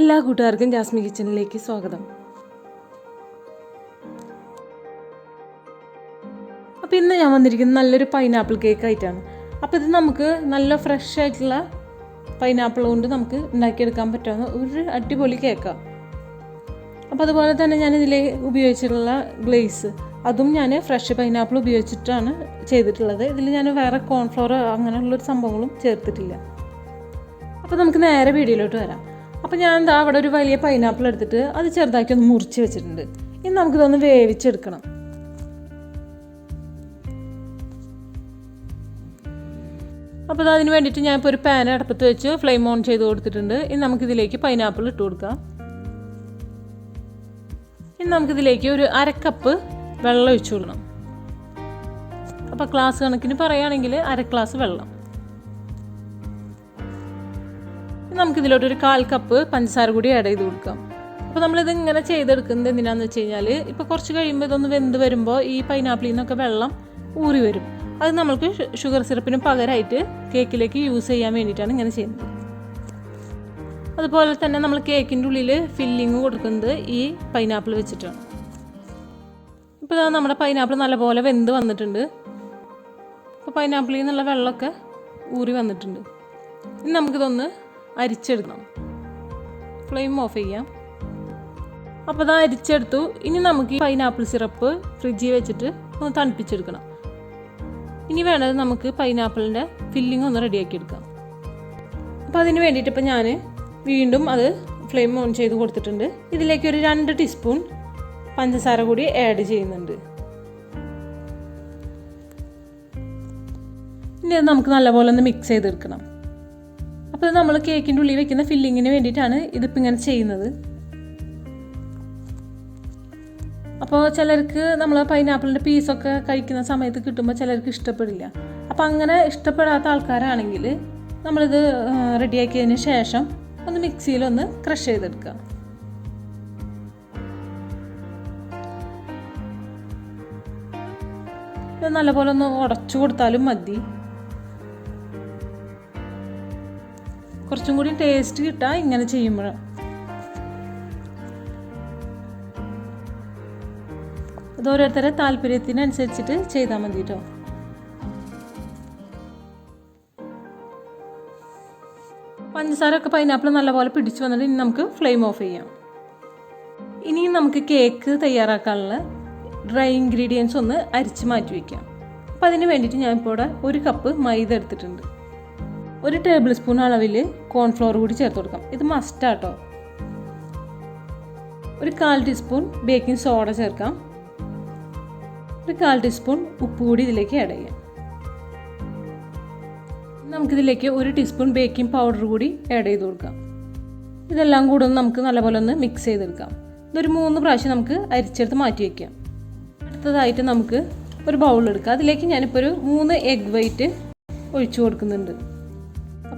എല്ലാ കൂട്ടുകാർക്കും ജാസ്മി കിച്ചണിലേക്ക് സ്വാഗതം. അപ്പോൾ ഇന്ന് ഞാൻ വന്നിരിക്കുന്നത് നല്ലൊരു പൈനാപ്പിൾ കേക്ക് ആയിട്ടാണ്. അപ്പോൾ ഇത് നമുക്ക് നല്ല ഫ്രഷ് ആയിട്ടുള്ള പൈനാപ്പിൾ കൊണ്ട് നമുക്ക് ഉണ്ടാക്കിയെടുക്കാൻ പറ്റാവുന്ന ഒരു അടിപൊളി കേക്കാണ് അപ്പോൾ അതുപോലെ തന്നെ ഞാൻ ഇതിൽ ഉപയോഗിച്ചിട്ടുള്ള ഗ്ലേസ് അതും ഞാൻ ഫ്രഷ് പൈനാപ്പിൾ ഉപയോഗിച്ചിട്ടാണ് ചെയ്തിട്ടുള്ളത്. ഇതിൽ ഞാൻ വേറെ കോൺഫ്ലവർ അങ്ങനെയുള്ളൊരു സംഭവങ്ങളും ചേർത്തിട്ടില്ല. അപ്പോൾ നമുക്ക് നേരെ വീഡിയോയിലോട്ട് വരാം. അപ്പോൾ ഞാൻ എന്താ അവിടെ ഒരു വലിയ പൈനാപ്പിൾ എടുത്തിട്ട് അത് ചെറുതാക്കി ഒന്ന് മുറിച്ച് വെച്ചിട്ടുണ്ട്. ഇനി നമുക്കിതൊന്ന് വേവിച്ചെടുക്കണം. അപ്പോൾ അത് അതിന് വേണ്ടിയിട്ട് ഞാൻ ഇപ്പോൾ ഒരു പാൻ അടുപ്പത്ത് വെച്ച് ഫ്ലെയിം ഓൺ ചെയ്ത് കൊടുത്തിട്ടുണ്ട്. ഇനി നമുക്കിതിലേക്ക് പൈനാപ്പിൾ ഇട്ട് കൊടുക്കാം. ഇനി നമുക്കിതിലേക്ക് ഒരു അരക്കപ്പ് വെള്ളം ഒഴിച്ചു കൊടുക്കണം. അപ്പോൾ ക്ലാസ് കണക്കിന് പറയുകയാണെങ്കിൽ അര ഗ്ലാസ് വെള്ളം. നമുക്കിതിലോട്ട് ഒരു കാൽ കപ്പ് പഞ്ചസാര കൂടി ആഡ് ചെയ്ത് കൊടുക്കാം. അപ്പോൾ നമ്മളിത് ഇങ്ങനെ ചെയ്തെടുക്കുന്നത് എന്തിനാന്ന് വെച്ച് കഴിഞ്ഞാൽ ഇപ്പോൾ കുറച്ച് കഴിയുമ്പോൾ ഇതൊന്ന് വെന്ത് വരുമ്പോൾ ഈ പൈനാപ്പിളിൽ നിന്നൊക്കെ വെള്ളം ഊറി വരും. അത് നമ്മൾക്ക് ഷുഗർ സിറപ്പിന് പകരമായിട്ട് കേക്കിലേക്ക് യൂസ് ചെയ്യാൻ വേണ്ടിയിട്ടാണ് ഇങ്ങനെ ചെയ്യുന്നത്. അതുപോലെ തന്നെ നമ്മൾ കേക്കിന്റെ ഉള്ളിൽ ഫില്ലിങ് കൊടുക്കുന്നത് ഈ പൈനാപ്പിൾ വെച്ചിട്ടാണ്. ഇപ്പോൾ ഇതാ നമ്മുടെ പൈനാപ്പിൾ നല്ലപോലെ വെന്ത് വന്നിട്ടുണ്ട്. ഇപ്പോൾ പൈനാപ്പിളിൽ നിന്നുള്ള വെള്ളമൊക്കെ ഊറി വന്നിട്ടുണ്ട്. ഇനി നമുക്കിതൊന്ന് അരിച്ചെടുക്കണം. ഫ്ലെയിം ഓഫ് ചെയ്യാം. അപ്പോൾ അത് അരിച്ചെടുത്തു. ഇനി നമുക്ക് ഈ പൈനാപ്പിൾ സിറപ്പ് ഫ്രിഡ്ജിൽ വെച്ചിട്ട് ഒന്ന് തണുപ്പിച്ചെടുക്കണം. ഇനി വേണത് നമുക്ക് പൈനാപ്പിളിന്റെ ഫില്ലിംഗ് ഒന്ന് റെഡിയാക്കി എടുക്കാം അപ്പോൾ അതിന് വേണ്ടിയിട്ട് ഇപ്പോൾ ഞാൻ വീണ്ടും അത് ഫ്ലെയിം ഓൺ ചെയ്ത് കൊടുത്തിട്ടുണ്ട്. ഇതിലേക്ക് ഒരു രണ്ട് ടീസ്പൂൺ പഞ്ചസാര കൂടി ആഡ് ചെയ്യുന്നുണ്ട്. ഇനി അത് നമുക്ക് നല്ലപോലെ ഒന്ന് മിക്സ് ചെയ്തെടുക്കണം. അപ്പോൾ നമ്മൾ കേക്കിന്റെ ഉള്ളിൽ വെക്കുന്ന ഫില്ലിങ്ങിന് വേണ്ടിയിട്ടാണ് ഇതിപ്പോൾ ഇങ്ങനെ ചെയ്യുന്നത്. അപ്പോൾ ചിലർക്ക് നമ്മൾ പൈനാപ്പിളിന്റെ പീസൊക്കെ കഴിക്കുന്ന സമയത്ത് കിട്ടുമ്പോൾ ചിലർക്ക് ഇഷ്ടപ്പെടില്ല. അപ്പോൾ അങ്ങനെ ഇഷ്ടപ്പെടാത്ത ആൾക്കാരാണെങ്കിൽ നമ്മളിത് റെഡിയാക്കിയതിന് ശേഷം ഒന്ന് മിക്സിയിലൊന്ന് ക്രഷ് ചെയ്തെടുക്കുക നല്ലപോലെ ഒന്ന് ഉടച്ചു കൊടുത്താലും മതി. കുറച്ചും കൂടി ടേസ്റ്റ് കിട്ടാൻ ഇങ്ങനെ ചെയ്യുമ്പോൾ ഇത് ഓരോരുത്തരെ താല്പര്യത്തിനനുസരിച്ചിട്ട് ചെയ്താൽ മതി കേട്ടോ പഞ്ചസാര ഒക്കെ പൈനാപ്പിൾ നല്ലപോലെ പിടിച്ചു വന്നിട്ട് ഇനി നമുക്ക് ഫ്ലെയിം ഓഫ് ചെയ്യാം. ഇനി നമുക്ക് കേക്ക് തയ്യാറാക്കാനുള്ള ഡ്രൈ ഇൻഗ്രീഡിയൻസ് ഒന്ന് അരിച്ച് മാറ്റി വയ്ക്കാം അപ്പം അതിന് വേണ്ടിയിട്ട് ഞാൻ ഇപ്പോൾ ഇവിടെ ഒരു കപ്പ് മൈദ എടുത്തിട്ടുണ്ട്. ഒരു ടേബിൾ സ്പൂൺ അളവിൽ കോൺഫ്ലോർ കൂടി ചേർത്ത് കൊടുക്കാം. ഇത് മസ്റ്റാട്ടോ ഒരു കാൽ ടീസ്പൂൺ ബേക്കിംഗ് സോഡ ചേർക്കാം. ഒരു കാൽ ടീസ്പൂൺ ഉപ്പ് കൂടി ഇതിലേക്ക് ആഡ് ചെയ്യാം. നമുക്കിതിലേക്ക് ഒരു ടീസ്പൂൺ ബേക്കിംഗ് പൗഡർ കൂടി ആഡ് ചെയ്ത് കൊടുക്കാം. ഇതെല്ലാം കൂടെ ഒന്ന് നമുക്ക് നല്ലപോലെ ഒന്ന് മിക്സ് ചെയ്തെടുക്കാം. ഇതൊരു മൂന്ന് പ്രാവശ്യം നമുക്ക് അരിച്ചെടുത്ത് മാറ്റി വയ്ക്കാം അടുത്തതായിട്ട് നമുക്ക് ഒരു ബൗൾ എടുക്കാം. അതിലേക്ക് ഞാനിപ്പോൾ ഒരു മൂന്ന് എഗ് വൈറ്റ് ഒഴിച്ചു കൊടുക്കുന്നുണ്ട്.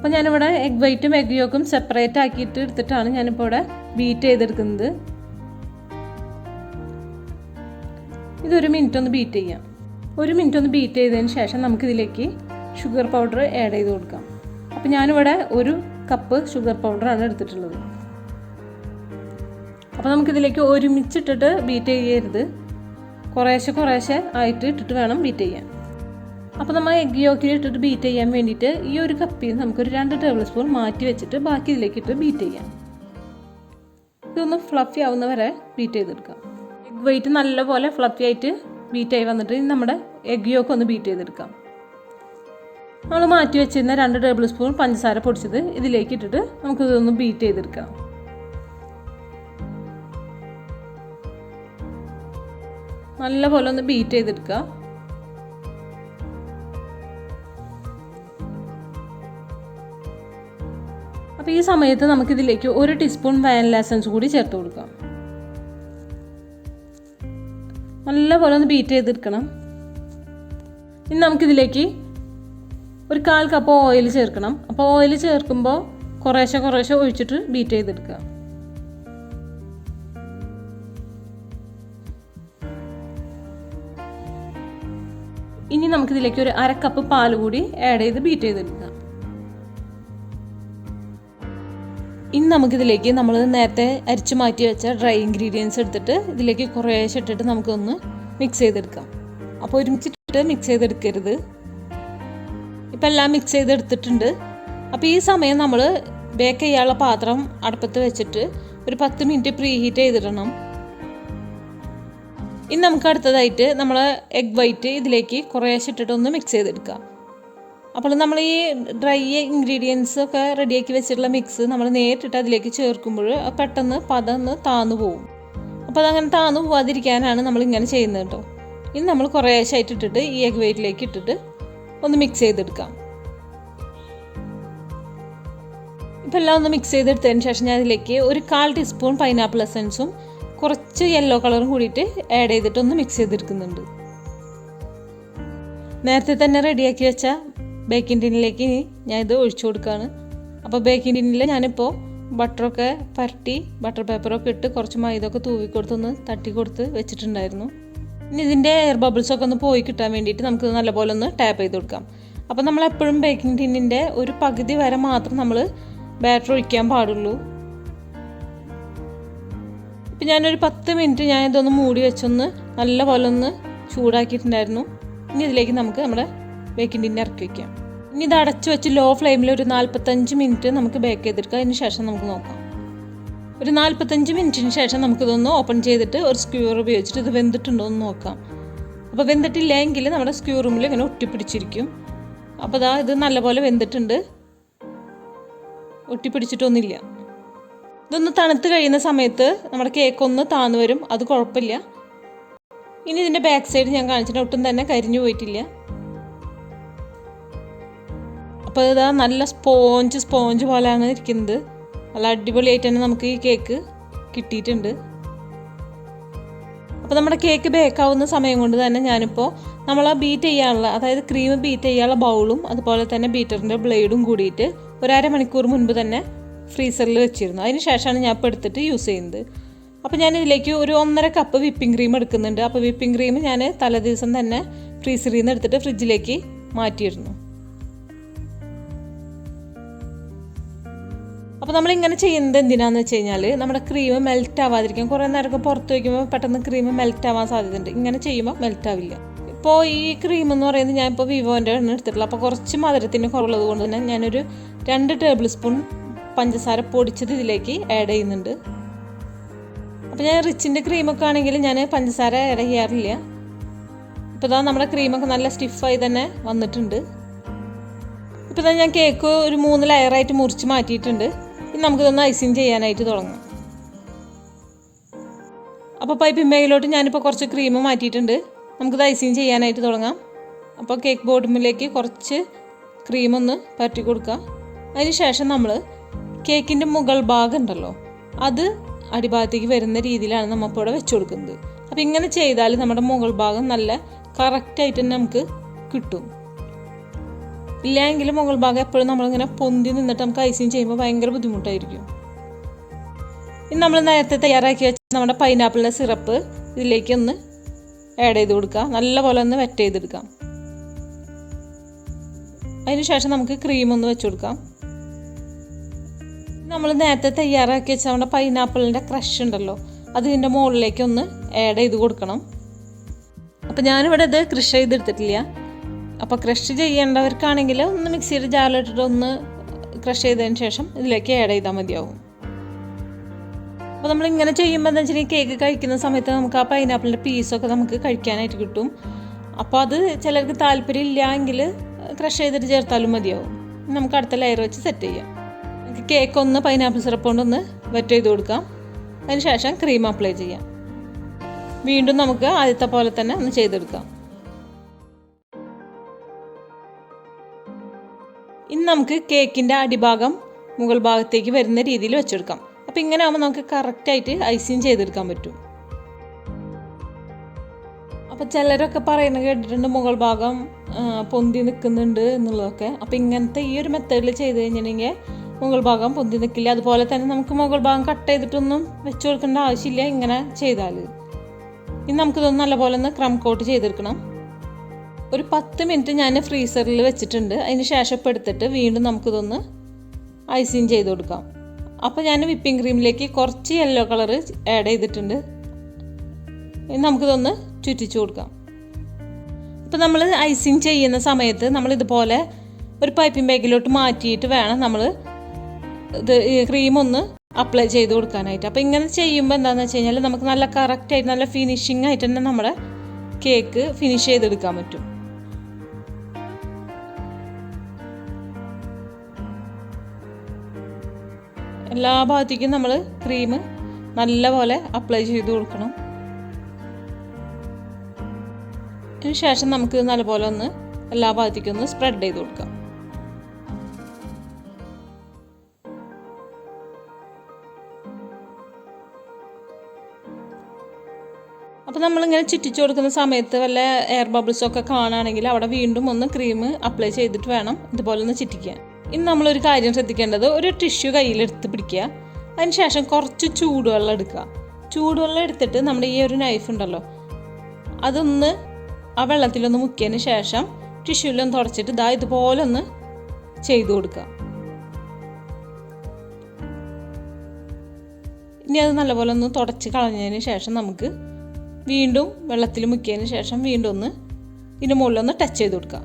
അപ്പോൾ ഞാനിവിടെ എഗ് വൈറ്റും എഗ് യോക്കും സെപ്പറേറ്റ് ആക്കിയിട്ട് എടുത്തിട്ടാണ് ഞാനിപ്പോൾ ഇവിടെ ബീറ്റ് ചെയ്തെടുക്കുന്നത്. ഇതൊരു മിനിറ്റ് ഒന്ന് ബീറ്റ് ചെയ്യാം. ഒരു മിനിറ്റ് ഒന്ന് ബീറ്റ് ചെയ്തതിന് ശേഷം നമുക്കിതിലേക്ക് ഷുഗർ പൗഡർ ആഡ് ചെയ്ത് കൊടുക്കാം. അപ്പോൾ ഞാനിവിടെ ഒരു കപ്പ് ഷുഗർ പൗഡറാണ് എടുത്തിട്ടുള്ളത്. അപ്പോൾ നമുക്കിതിലേക്ക് ഒരുമിച്ചിട്ടിട്ട് ബീറ്റ് ചെയ്യരുത്. കുറേശ്ശെ കുറേശ്ശെ ആയിട്ട് ഇട്ടിട്ട് വേണം ബീറ്റ് ചെയ്യാൻ. അപ്പോൾ നമ്മൾ എഗ് യോക്കിൽ ഇട്ടിട്ട് ബീറ്റ് ചെയ്യാൻ വേണ്ടിയിട്ട് ഈ ഒരു കപ്പിൽ നമുക്കൊരു രണ്ട് ടേബിൾ സ്പൂൺ മാറ്റി വെച്ചിട്ട് ബാക്കി ഇതിലേക്ക് ഇട്ട് ബീറ്റ് ചെയ്യാം. ഇതൊന്ന് ഫ്ലഫി ആവുന്ന വരെ ബീറ്റ് ചെയ്തെടുക്കാം. എഗ് വെയിറ്റ് നല്ലപോലെ ഫ്ലഫി ആയിട്ട് ബീറ്റ് ആയി വന്നിട്ട് നമ്മുടെ എഗ് യോക്ക് ഒന്ന് ബീറ്റ് ചെയ്തെടുക്കാം. നമ്മൾ മാറ്റി വെച്ചിരുന്ന രണ്ട് ടേബിൾ സ്പൂൺ പഞ്ചസാര പൊടിച്ചത് ഇതിലേക്ക് ഇട്ടിട്ട് നമുക്കിതൊന്ന് ബീറ്റ് ചെയ്തെടുക്കാം. നല്ലപോലെ ഒന്ന് ബീറ്റ് ചെയ്തെടുക്കുക അപ്പോൾ ഈ സമയത്ത് നമുക്കിതിലേക്ക് ഒരു ടീസ്പൂൺ വാനില എസൻസ് കൂടി ചേർത്ത് കൊടുക്കാം. നല്ലപോലെ ഒന്ന് ബീറ്റ് ചെയ്തെടുക്കണം. ഇനി നമുക്കിതിലേക്ക് ഒരു കാൽ കപ്പ് ഓയിൽ ചേർക്കണം. അപ്പോൾ ഓയിൽ ചേർക്കുമ്പോൾ കുറേശ്ശെ കുറേശ്ശെ ഒഴിച്ചിട്ട് ബീറ്റ് ചെയ്തെടുക്കുക. ഇനി നമുക്കിതിലേക്ക് ഒരു അര കപ്പ് പാൽ കൂടി ആഡ് ചെയ്ത് ബീറ്റ് ചെയ്തെടുക്കാം ഇനി നമുക്കിതിലേക്ക് നമ്മൾ നേരത്തെ അരിച്ചു മാറ്റി വെച്ച ഡ്രൈ ഇൻഗ്രീഡിയൻസ് എടുത്തിട്ട് ഇതിലേക്ക് കുറേശ്ശെ ഇട്ടിട്ട് നമുക്കൊന്ന് മിക്സ് ചെയ്തെടുക്കാം. അപ്പോൾ ഒരുമിച്ചിട്ടിട്ട് മിക്സ് ചെയ്തെടുക്കരുത്. ഇപ്പം എല്ലാം മിക്സ് ചെയ്തെടുത്തിട്ടുണ്ട്. അപ്പോൾ ഈ സമയം നമ്മൾ ബേക്ക് ചെയ്യാനുള്ള പാത്രം അടുപ്പത്ത് വെച്ചിട്ട് ഒരു പത്ത് മിനിറ്റ് പ്രീ ഹീറ്റ് ചെയ്തിടണം. ഇനി നമുക്ക് അടുത്തതായിട്ട് നമ്മൾ എഗ് വൈറ്റ് ഇതിലേക്ക് കുറേശ്ശെ ഇട്ടിട്ടൊന്ന് മിക്സ് ചെയ്തെടുക്കാം. അപ്പോൾ നമ്മൾ ഈ ഡ്രൈ ഇൻഗ്രീഡിയൻസ് ഒക്കെ റെഡിയാക്കി വെച്ചിട്ടുള്ള മിക്സ് നമ്മൾ നേരിട്ടിട്ട് അതിലേക്ക് ചേർക്കുമ്പോൾ പെട്ടെന്ന് പതന്ന് താന്നു പോവും. അപ്പോൾ അതങ്ങനെ താന്നു പോവാതിരിക്കാനാണ് നമ്മൾ ഇങ്ങനെ ചെയ്യുന്നത് കേട്ടോ. ഇനി നമ്മൾ കുറേശ്ശായിട്ട് ഇട്ടിട്ട് ഈ എഗ് വൈറ്റിലേക്ക് ഇട്ടിട്ട് ഒന്ന് മിക്സ് ചെയ്തെടുക്കാം. ഇപ്പം എല്ലാം ഒന്ന് മിക്സ് ചെയ്തെടുത്തതിന് ശേഷം ഞാൻ അതിലേക്ക് ഒരു കാൽ ടീസ്പൂൺ പൈനാപ്പിൾ എസൻസും കുറച്ച് യെല്ലോ കളറും കൂടിയിട്ട് ആഡ് ചെയ്തിട്ട് ഒന്ന് മിക്സ് ചെയ്തെടുക്കുന്നുണ്ട്. നേരത്തെ തന്നെ റെഡിയാക്കി വെച്ച ബേക്കിംഗ് ടിന്നിലേക്ക് ഞാൻ ഇത് ഒഴിച്ചു കൊടുക്കുകയാണ് അപ്പോൾ ബേക്കിംഗ് ടിന്നിൽ ഞാനിപ്പോൾ ബട്ടറൊക്കെ പരട്ടി ബട്ടർ പേപ്പറൊക്കെ ഇട്ട് കുറച്ച് മൈദൊക്കെ തൂവി കൊടുത്തൊന്ന് തട്ടി കൊടുത്ത് വെച്ചിട്ടുണ്ടായിരുന്നു. ഇനി ഇതിന്റെ എയർ ബബിൾസൊക്കെ ഒന്ന് പോയി കിട്ടാൻ വേണ്ടിയിട്ട് നമുക്ക് നല്ലപോലെ ഒന്ന് ടാപ്പ് ചെയ്ത് കൊടുക്കാം. അപ്പോൾ നമ്മൾ എപ്പോഴും ബേക്കിംഗ് ടിന്നിന്റെ ഒരു പകുതി വരെ മാത്രം നമ്മൾ ബാറ്റർ ഒഴിക്കാൻ പാടുള്ളൂ. ഇപ്പം ഞാനൊരു പത്ത് മിനിറ്റ് ഞാൻ ഇതൊന്ന് മൂടി വെച്ചൊന്ന് നല്ലപോലെ ഒന്ന് ചൂടാക്കിയിട്ടുണ്ടായിരുന്നു. ഇനി ഇതിലേക്ക് നമുക്ക് നമ്മുടെ ബേക്കിംഗ് ടിന്നെ ഇറക്കി വയ്ക്കാം ഇനി ഇത് അടച്ചു വെച്ച് ലോ ഫ്ലെയിമിൽ ഒരു നാൽപ്പത്തഞ്ച് മിനിറ്റ് നമുക്ക് ബേക്ക് ചെയ്തെടുക്കാം. അതിന് ശേഷം നമുക്ക് നോക്കാം. ഒരു നാൽപ്പത്തഞ്ച് മിനിറ്റിന് ശേഷം നമുക്കിതൊന്ന് ഓപ്പൺ ചെയ്തിട്ട് ഒരു സ്ക്യൂർ ഉപയോഗിച്ചിട്ട് ഇത് വെന്തിട്ടുണ്ടോ എന്ന് നോക്കാം. അപ്പോൾ വെന്തിട്ടില്ല എങ്കിൽ നമ്മുടെ സ്ക്യൂ റൂമിൽ ഇങ്ങനെ ഒട്ടിപ്പിടിച്ചിരിക്കും. അപ്പോൾ ദാ ഇത് നല്ലപോലെ വെന്തിട്ടുണ്ട്. ഒട്ടിപ്പിടിച്ചിട്ടൊന്നുമില്ല. ഇതൊന്ന് തണുത്ത് കഴിയുന്ന സമയത്ത് നമ്മുടെ കേക്ക് ഒന്ന് താന്നു വരും. അത് കുഴപ്പമില്ല. ഇനി ഇതിന്റെ ബാക്ക് സൈഡ് ഞാൻ കാണിച്ചിട്ട് ഒട്ടും തന്നെ കരിഞ്ഞു പോയിട്ടില്ല. അപ്പോൾ ഇതാ നല്ല സ്പോഞ്ച് സ്പോഞ്ച് പോലെയാണ് ഇരിക്കുന്നത്. നല്ല അടിപൊളിയായിട്ട് തന്നെ നമുക്ക് ഈ കേക്ക് കിട്ടിയിട്ടുണ്ട്. അപ്പോൾ നമ്മുടെ കേക്ക് ബേക്കാവുന്ന സമയം കൊണ്ട് തന്നെ ഞാനിപ്പോൾ നമ്മൾ ആ ബീറ്റ് ചെയ്യാനുള്ള അതായത് ക്രീം ബീറ്റ് ചെയ്യാനുള്ള ബൗളും അതുപോലെ തന്നെ ബീറ്ററിന്റെ ബ്ലേഡും കൂടിയിട്ട് ഒരര മണിക്കൂർ മുൻപ് തന്നെ ഫ്രീസറിൽ വെച്ചിരുന്നു. അതിന് ശേഷമാണ് ഞാൻ ഇപ്പോൾ എടുത്തിട്ട് യൂസ് ചെയ്യുന്നത്. അപ്പോൾ ഞാൻ ഇതിലേക്ക് ഒരു ഒന്നര കപ്പ് വിപ്പിംഗ് ക്രീം എടുക്കുന്നുണ്ട്. അപ്പോൾ വിപ്പിംഗ് ക്രീം ഞാൻ തലേദിവസം തന്നെ ഫ്രീസറിൽ നിന്ന് എടുത്തിട്ട് ഫ്രിഡ്ജിലേക്ക് മാറ്റിയിരുന്നു. അപ്പോൾ നമ്മൾ ഇങ്ങനെ ചെയ്യുന്നത് എന്തിനാന്ന് വെച്ച് കഴിഞ്ഞാൽ നമ്മുടെ ക്രീം മെൽറ്റ് ആവാതിരിക്കും കുറേ നേരമൊക്കെ പുറത്ത് വയ്ക്കുമ്പോൾ പെട്ടെന്ന് ക്രീം മെൽറ്റ് ആവാൻ സാധ്യതയുണ്ട്. ഇങ്ങനെ ചെയ്യുമ്പോൾ മെൽറ്റ് ആവില്ല. ഇപ്പോൾ ഈ ക്രീം എന്ന് പറയുന്നത് ഞാൻ ഇപ്പോൾ വിവോന്റെ എണ്ണ എടുത്തിട്ടുള്ളത്. അപ്പോൾ കുറച്ച് മധുരത്തിന് കുറവുള്ളത് കൊണ്ട് തന്നെ ഞാനൊരു രണ്ട് ടേബിൾ സ്പൂൺ പഞ്ചസാര പൊടിച്ചത് ഇതിലേക്ക് ആഡ് ചെയ്യുന്നുണ്ട്. അപ്പോൾ ഞാൻ റിച്ചിന്റെ ക്രീമൊക്കെ ആണെങ്കിൽ ഞാൻ പഞ്ചസാര ആഡ് ചെയ്യാറില്ല. ഇപ്പോൾ ഇതാ നമ്മുടെ ക്രീമൊക്കെ നല്ല സ്റ്റിഫായി തന്നെ വന്നിട്ടുണ്ട്. ഇപ്പോൾ തന്നെ ഞാൻ കേക്ക് ഒരു മൂന്ന് ലെയറായിട്ട് മുറിച്ച് മാറ്റിയിട്ടുണ്ട്. ഇനി നമുക്കിതൊന്ന് ഐസിങ് ചെയ്യാനായിട്ട് തുടങ്ങാം. അപ്പോൾ പൈപ്പിംഗ് മേലോട്ട് ഞാനിപ്പോൾ കുറച്ച് ക്രീം മാറ്റിയിട്ടുണ്ട്. നമുക്കിത് ഐസിങ് ചെയ്യാനായിട്ട് തുടങ്ങാം. അപ്പോൾ കേക്ക് ബോർഡിലേക്ക് കുറച്ച് ക്രീം ഒന്ന് പരട്ടി കൊടുക്കുക അതിന് ശേഷം നമ്മൾ കേക്കിന്റെ മുകൾ ഭാഗം ഉണ്ടല്ലോ അത് അടിഭാഗത്തേക്ക് വരുന്ന രീതിയിലാണ് നമ്മളിപ്പോൾ ഇവിടെ വെച്ച് കൊടുക്കുന്നത്. അപ്പോൾ ഇങ്ങനെ ചെയ്താൽ നമ്മുടെ മുകൾ ഭാഗം നല്ല കറക്റ്റായിട്ട് തന്നെ നമുക്ക് കിട്ടും. ഇല്ലെങ്കിൽ മുകൾ ഭാഗം എപ്പോഴും നമ്മളിങ്ങനെ പൊന്തി നിന്നിട്ട് നമുക്ക് ഐസിങ് ചെയ്യുമ്പോൾ ഭയങ്കര ബുദ്ധിമുട്ടായിരിക്കും. ഇനി നമ്മൾ നേരത്തെ തയ്യാറാക്കി വെച്ച നമ്മുടെ പൈനാപ്പിളിന്റെ സിറപ്പ് ഇതിലേക്ക് ഒന്ന് ആഡ് ചെയ്ത് കൊടുക്കുക നല്ലപോലെ ഒന്ന് വെറ്റ് ചെയ്തെടുക്കാം അതിന് ശേഷം നമുക്ക് ക്രീം ഒന്ന് വെച്ച് കൊടുക്കാം. നമ്മൾ നേരത്തെ തയ്യാറാക്കി വെച്ച നമ്മുടെ പൈനാപ്പിളിന്റെ ക്രഷ് ഉണ്ടല്ലോ അത് ഇതിന്റെ മുകളിലേക്ക് ഒന്ന് ആഡ് ചെയ്ത് കൊടുക്കണം. അപ്പോൾ ഞാനിവിടെ ഇത് ക്രഷ് ചെയ്തെടുത്തിട്ടില്ല. അപ്പോൾ ക്രഷ് ചെയ്യേണ്ടവർക്കാണെങ്കിൽ ഒന്ന് മിക്സിയിൽ ജാറിലിട്ടിട്ട് ഒന്ന് ക്രഷ് ചെയ്തതിന് ശേഷം ഇതിലേക്ക് ആഡ് ചെയ്താൽ മതിയാവും. അപ്പോൾ നമ്മൾ ഇങ്ങനെ ചെയ്യുമ്പോൾ എന്താ വെച്ചാൽ കേക്ക് കഴിക്കുന്ന സമയത്ത് നമുക്ക് ആ പൈനാപ്പിളിന്റെ പീസൊക്കെ നമുക്ക് കഴിക്കാനായിട്ട് കിട്ടും. അപ്പോൾ അത് ചിലർക്ക് താല്പര്യം ഇല്ലെങ്കിൽ ക്രഷ് ചെയ്തിട്ട് ചേർത്താലും മതിയാവും. നമുക്ക് അടുത്ത ലെയർ വെച്ച് സെറ്റ് ചെയ്യാം. കേക്ക് ഒന്ന് പൈനാപ്പിൾ സിറപ്പ് കൊണ്ടൊന്ന് വെറ്റ് ചെയ്ത് കൊടുക്കാം. അതിന് ശേഷം ക്രീം അപ്ലൈ ചെയ്യാം. വീണ്ടും നമുക്ക് ആദ്യത്തെ പോലെ തന്നെ ഒന്ന് ചെയ്തെടുക്കാം. നമുക്ക് കേക്കിന്റെ അടിഭാഗം മുകൾ ഭാഗത്തേക്ക് വരുന്ന രീതിയിൽ വെച്ചെടുക്കാം. അപ്പോൾ ഇങ്ങനെ ആകുമ്പോൾ നമുക്ക് കറക്റ്റായിട്ട് ഐസിങ് ചെയ്തെടുക്കാൻ പറ്റും. അപ്പോൾ ചിലരൊക്കെ പറയുന്നത് കേട്ടിട്ടുണ്ട് മുകൾ ഭാഗം പൊന്തി നിൽക്കുന്നുണ്ട് എന്നുള്ളതൊക്കെ. അപ്പോൾ ഇങ്ങനത്തെ ഈ ഒരു മെത്തേഡിൽ ചെയ്ത് കഴിഞ്ഞിട്ടുണ്ടെങ്കിൽ മുകൾ ഭാഗം പൊന്തി നിൽക്കില്ല. അതുപോലെ തന്നെ നമുക്ക് മുകൾ ഭാഗം കട്ട് ചെയ്തിട്ടൊന്നും വെച്ച് കൊടുക്കേണ്ട ആവശ്യമില്ല ഇങ്ങനെ ചെയ്താൽ ഇനി നമുക്കിതൊന്ന് നല്ലപോലെ ഒന്ന് ക്രം കോട്ട് ചെയ്തെടുക്കണം. ഒരു പത്ത് മിനിറ്റ് ഞാൻ ഫ്രീസറിൽ വെച്ചിട്ടുണ്ട്. അതിന് ശേഷം ഇപ്പോൾ എടുത്തിട്ട് വീണ്ടും നമുക്കിതൊന്ന് ഐസിങ് ചെയ്ത് കൊടുക്കാം. അപ്പോൾ ഞാൻ വിപ്പിംഗ് ക്രീമിലേക്ക് കുറച്ച് യെല്ലോ കളർ ആഡ് ചെയ്തിട്ടുണ്ട്. നമുക്കിതൊന്ന് ചുറ്റിച്ചു കൊടുക്കാം. അപ്പോൾ നമ്മൾ ഐസിങ് ചെയ്യുന്ന സമയത്ത് നമ്മൾ ഇതുപോലെ ഒരു പൈപ്പിംഗ് ബാഗിലോട്ട് മാറ്റിയിട്ട് വേണം നമ്മൾ ഇത് ക്രീം ഒന്ന് അപ്ലൈ ചെയ്ത് കൊടുക്കാനായിട്ട്. അപ്പോൾ ഇങ്ങനെ ചെയ്യുമ്പോൾ എന്താണെന്ന് വെച്ച് കഴിഞ്ഞാൽ നമുക്ക് നല്ല കറക്റ്റായിട്ട് നല്ല ഫിനിഷിംഗ് ആയിട്ട് തന്നെ നമ്മുടെ കേക്ക് ഫിനിഷ് ചെയ്തെടുക്കാൻ പറ്റും. എല്ലാ ഭാഗത്തേക്കും നമ്മൾ ക്രീം നല്ലപോലെ അപ്ലൈ ചെയ്ത് കൊടുക്കണം. ശേഷം നമുക്ക് നല്ലപോലെ ഒന്ന് എല്ലാ ഭാഗത്തേക്കും ഒന്ന് സ്പ്രെഡ് ചെയ്ത് കൊടുക്കാം. അപ്പോൾ നമ്മളിങ്ങനെ ചുറ്റിച്ചു കൊടുക്കുന്ന സമയത്ത് വല്ല എയർ ബബിൾസ് ഒക്കെ കാണുകയാണെങ്കിൽ അവിടെ വീണ്ടും ഒന്ന് ക്രീം അപ്ലൈ ചെയ്തിട്ട് വേണം ഇതുപോലെ ഒന്ന് ചുറ്റിക്കാൻ. ഇനി നമ്മളൊരു കാര്യം ശ്രദ്ധിക്കേണ്ടത് ഒരു ടിഷ്യൂ കയ്യിലെടുത്ത് പിടിക്കുക. അതിന് ശേഷം കുറച്ച് ചൂടുവെള്ളം എടുക്കുക. ചൂടുവെള്ളം എടുത്തിട്ട് നമ്മുടെ ഈ ഒരു നൈഫ് ഉണ്ടല്ലോ അതൊന്ന് ആ വെള്ളത്തിലൊന്ന് മുക്കിയതിന് ശേഷം ടിഷ്യൂലൊന്ന് തുടച്ചിട്ട് ഇതാ ഇതുപോലെ ഒന്ന് ചെയ്തു കൊടുക്കുക. ഇനി അത് നല്ലപോലെ ഒന്ന് തുടച്ച് കളഞ്ഞതിന് ശേഷം നമുക്ക് വീണ്ടും വെള്ളത്തിൽ മുക്കിയതിന് ശേഷം വീണ്ടും ഒന്ന് ഇതിന്റെ മുകളിലൊന്ന് ടച്ച് ചെയ്ത് കൊടുക്കുക.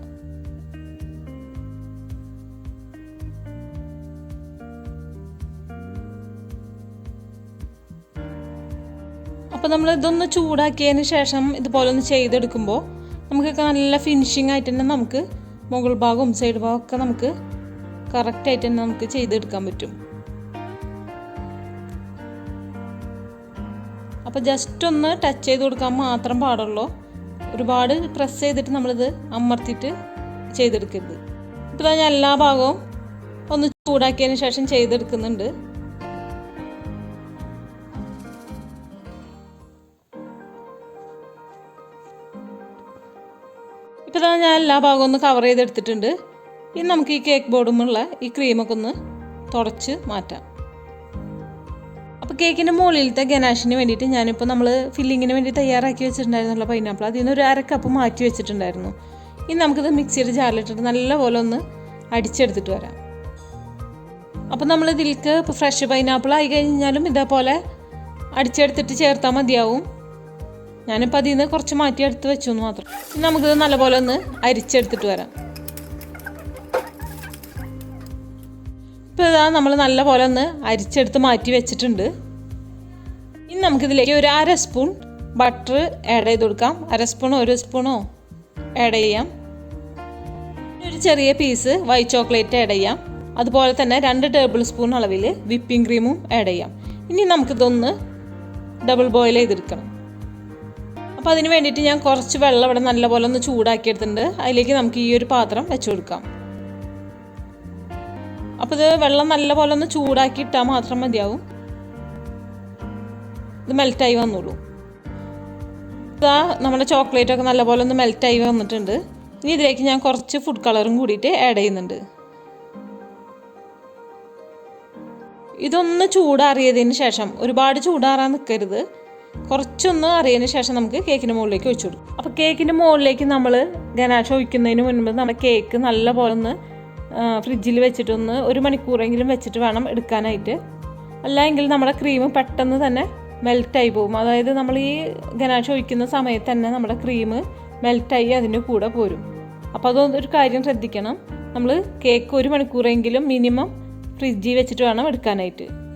അപ്പോൾ നമ്മൾ ഇതൊന്ന് ചൂടാക്കിയതിന് ശേഷം ഇതുപോലെ ഒന്ന് ചെയ്തെടുക്കുമ്പോൾ നമുക്കൊക്കെ നല്ല ഫിനിഷിംഗ് ആയിട്ട് തന്നെ നമുക്ക് മുകൾ ഭാഗവും സൈഡ് ഭാഗവും ഒക്കെ നമുക്ക് കറക്റ്റായിട്ട് തന്നെ നമുക്ക് ചെയ്തെടുക്കാൻ പറ്റും. അപ്പോൾ ജസ്റ്റ് ഒന്ന് ടച്ച് ചെയ്ത് കൊടുക്കാൻ മാത്രം പാടുള്ളൂ. ഒരുപാട് പ്രസ് ചെയ്തിട്ട് നമ്മളിത് അമർത്തിയിട്ട് ചെയ്തെടുക്കരുത്. ഇപ്പോൾ ഞാൻ എല്ലാ ഭാഗവും ഒന്ന് ചൂടാക്കിയതിന് ശേഷം ചെയ്തെടുക്കുന്നുണ്ട്. ഇതാ ഞാൻ എല്ലാ ഭാഗവും ഒന്ന് കവർ ചെയ്തെടുത്തിട്ടുണ്ട്. ഇനി നമുക്ക് ഈ കേക്ക് ബോർഡുമുള്ള ഈ ക്രീമൊക്കെ ഒന്ന് തുടച്ച് മാറ്റാം. അപ്പോൾ കേക്കിന്റെ മുകളിലത്തെ ഗനാഷിന് വേണ്ടിയിട്ട് ഞാനിപ്പോൾ നമ്മൾ ഫില്ലിങ്ങിന് വേണ്ടി തയ്യാറാക്കി വെച്ചിട്ടുണ്ടായിരുന്നുള്ള പൈനാപ്പിൾ അതിൽ നിന്ന് ഒരു അര കപ്പ് മാറ്റി വെച്ചിട്ടുണ്ടായിരുന്നു. ഇനി നമുക്കിത് മിക്സിയുടെ ജാറിലിട്ടിട്ട് നല്ലപോലെ ഒന്ന് അടിച്ചെടുത്തിട്ട് വരാം. അപ്പോൾ നമ്മൾ ഇതിലേക്ക് ഇപ്പോൾ ഫ്രഷ് പൈനാപ്പിൾ ആയി കഴിഞ്ഞാലും ഇതേപോലെ അടിച്ചെടുത്തിട്ട് ചേർത്താൽ മതിയാവും. ഞാനിപ്പോൾ അതിൽ നിന്ന് കുറച്ച് മാറ്റി എടുത്ത് വെച്ചു എന്ന് മാത്രം നമുക്കിത് നല്ലപോലെ ഒന്ന് അരിച്ചെടുത്തിട്ട് വരാം. ഇപ്പോൾ ഇതാ നമ്മൾ നല്ലപോലെ ഒന്ന് അരിച്ചെടുത്ത് മാറ്റി വെച്ചിട്ടുണ്ട്. ഇനി നമുക്കിതിലേക്ക് ഒരു അര സ്പൂൺ ബട്ടർ ആഡ് ചെയ്ത് കൊടുക്കാം. അര സ്പൂണോ ഒരു സ്പൂണോ ആഡ് ചെയ്യാം. ഒരു ചെറിയ പീസ് വൈറ്റ് ചോക്ലേറ്റ് ആഡ് ചെയ്യാം. അതുപോലെ തന്നെ രണ്ട് ടേബിൾ സ്പൂൺ അളവിൽ വിപ്പിംഗ് ക്രീമും ആഡ് ചെയ്യാം. ഇനി നമുക്കിതൊന്ന് ഡബിൾ ബോയിൽ ചെയ്തെടുക്കണം. അപ്പോൾ അതിന് വേണ്ടിയിട്ട് ഞാൻ കുറച്ച് വെള്ളം ഇവിടെ നല്ലപോലെ ഒന്ന് ചൂടാക്കിയെടുത്തിട്ടുണ്ട്. അതിലേക്ക് നമുക്ക് ഈ ഒരു പാത്രം വെച്ച് കൊടുക്കാം. അപ്പോൾ ഇത് വെള്ളം നല്ലപോലെ ഒന്ന് ചൂടാക്കി ഇട്ടാൽ മാത്രം മതിയാവും. ഇത് മെൽറ്റായി വന്നോളൂ. ഇതാ നമ്മുടെ ചോക്ലേറ്റൊക്കെ നല്ലപോലെ ഒന്ന് മെൽറ്റായി വന്നിട്ടുണ്ട്. ഇനി ഇതിലേക്ക് ഞാൻ കുറച്ച് ഫുഡ് കളറും കൂടിയിട്ട് ആഡ് ചെയ്യുന്നുണ്ട്. ഇതൊന്ന് ചൂടാറിയതിന് ശേഷം ഒരുപാട് ചൂടാറാൻ നിൽക്കരുത് കുറച്ചൊന്ന് അറിയതിന് ശേഷം നമുക്ക് കേക്കിന്റെ മുകളിലേക്ക് ഒഴിച്ചു കൊടുക്കും. അപ്പോൾ കേക്കിന്റെ മുകളിലേക്ക് നമ്മൾ ഗനാഷ് ഒഴിക്കുന്നതിന് മുൻപ് നമ്മുടെ കേക്ക് നല്ല പോലെ ഒന്ന് ഫ്രിഡ്ജിൽ വെച്ചിട്ടൊന്ന് ഒരു മണിക്കൂറെങ്കിലും വെച്ചിട്ട് വേണം എടുക്കാനായിട്ട്. അല്ലെങ്കിൽ നമ്മുടെ ക്രീം പെട്ടെന്ന് തന്നെ മെൽറ്റായി പോകും. അതായത് നമ്മൾ ഈ ഗനാഷ് ഒഴിക്കുന്ന സമയത്ത് തന്നെ നമ്മുടെ ക്രീം മെൽറ്റായി അതിന്റെ കൂടെ പോരും. അപ്പോൾ അതൊരു കാര്യം ശ്രദ്ധിക്കണം. നമ്മൾ കേക്ക് ഒരു മണിക്കൂറെങ്കിലും മിനിമം ഫ്രിഡ്ജിൽ വെച്ചിട്ട് വേണം എടുക്കാനായിട്ട്.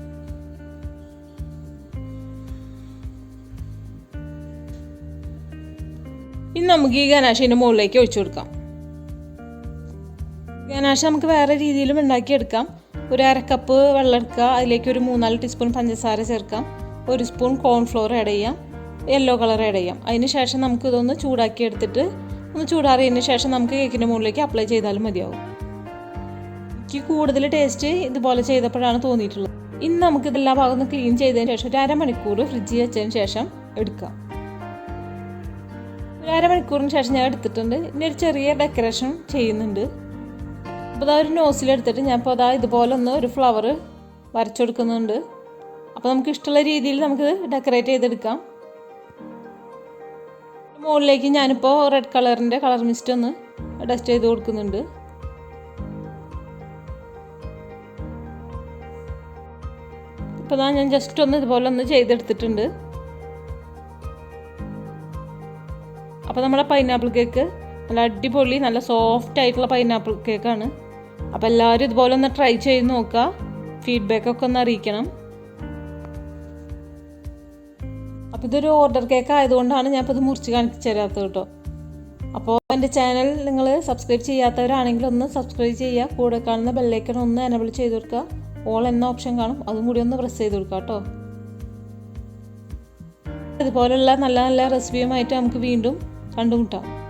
ഇനി നമുക്ക് ഈ ഗനാശിന്റെ മുകളിലേക്ക് ഒഴിച്ചു കൊടുക്കാം. ഗനാശ നമുക്ക് വേറെ രീതിയിലും ഉണ്ടാക്കിയെടുക്കാം. ഒരു അരക്കപ്പ് വെള്ളം എടുക്കുക. അതിലേക്ക് ഒരു മൂന്നാൽ ടീസ്പൂൺ പഞ്ചസാര ചേർക്കാം. ഒരു സ്പൂൺ കോൺഫ്ലോർ ആഡ് ചെയ്യാം. യെല്ലോ കളർ ആഡ് ചെയ്യാം. അതിന് ശേഷം നമുക്ക് ഇതൊന്ന് ചൂടാക്കി എടുത്തിട്ട് ഒന്ന് ചൂടാറിയതിന് ശേഷം നമുക്ക് കേക്കിന്റെ മുകളിലേക്ക് അപ്ലൈ ചെയ്താലും മതിയാവും. എനിക്ക് കൂടുതൽ ടേസ്റ്റ് ഇതുപോലെ ചെയ്തപ്പോഴാണ് തോന്നിയിട്ടുള്ളത്. ഇന്ന് നമുക്ക് ഇതെല്ലാ ഭാഗം ഒന്ന് ക്ലീൻ ചെയ്തതിന് ശേഷം ഒരു അരമണിക്കൂർ ഫ്രിഡ്ജിൽ വെച്ചതിന് ശേഷം എടുക്കാം. ഒരു അരമണിക്കൂറിന് ശേഷം ഞാൻ എടുത്തിട്ടുണ്ട്. ഇനി ഒരു ചെറിയ ഡെക്കറേഷൻ ചെയ്യുന്നുണ്ട്. അപ്പോൾ അതാ ഒരു നോസിലെടുത്തിട്ട് ഞാൻ ഇപ്പോൾ അതാ ഇതുപോലെ ഒന്ന് ഒരു ഫ്ലവർ വരച്ചെടുക്കുന്നുണ്ട് അപ്പോൾ നമുക്ക് ഇഷ്ടമുള്ള രീതിയിൽ നമുക്ക് ഡെക്കറേറ്റ് ചെയ്തെടുക്കാം. മുകളിലേക്ക് ഞാനിപ്പോൾ റെഡ് കളറിന്റെ കളർ മിസ്റ്റ് ഒന്ന് ഡസ്റ്റ് ചെയ്ത് കൊടുക്കുന്നുണ്ട്. ഇപ്പോൾ ഞാൻ ജസ്റ്റ് ഒന്ന് ഇതുപോലെ ഒന്ന് ചെയ്തെടുത്തിട്ടുണ്ട്. അപ്പോൾ നമ്മുടെ പൈനാപ്പിൾ കേക്ക് നല്ല അടിപൊളി നല്ല സോഫ്റ്റ് ആയിട്ടുള്ള പൈനാപ്പിൾ കേക്കാണ് അപ്പോൾ എല്ലാവരും ഇതുപോലെ ഒന്ന് ട്രൈ ചെയ്ത് നോക്കുക. ഫീഡ്ബാക്കൊക്കെ ഒന്ന് അറിയിക്കണം. അപ്പോൾ ഇതൊരു ഓർഡർ കേക്ക് ആയതുകൊണ്ടാണ് ഞാൻ ഇപ്പോൾ ഇത് മുറിച്ച് കാണിച്ചു തരാത്തത് കേട്ടോ. അപ്പോൾ എന്റെ ചാനൽ നിങ്ങൾ സബ്സ്ക്രൈബ് ചെയ്യാത്തവരാണെങ്കിൽ ഒന്ന് സബ്സ്ക്രൈബ് ചെയ്യുക. കൂടെ കാണുന്ന ബെല്ലൈക്കൺ ഒന്ന് എനബിൾ ചെയ്ത് കൊടുക്കുക. ഓൾ എന്ന ഓപ്ഷൻ കാണും. അതും കൂടി ഒന്ന് പ്രസ് ചെയ്ത് കൊടുക്കുക കേട്ടോ. ഇതുപോലുള്ള നല്ല നല്ല റെസിപ്പിയുമായിട്ട് നമുക്ക് വീണ്ടും കണ്ടുമുട്ടാം.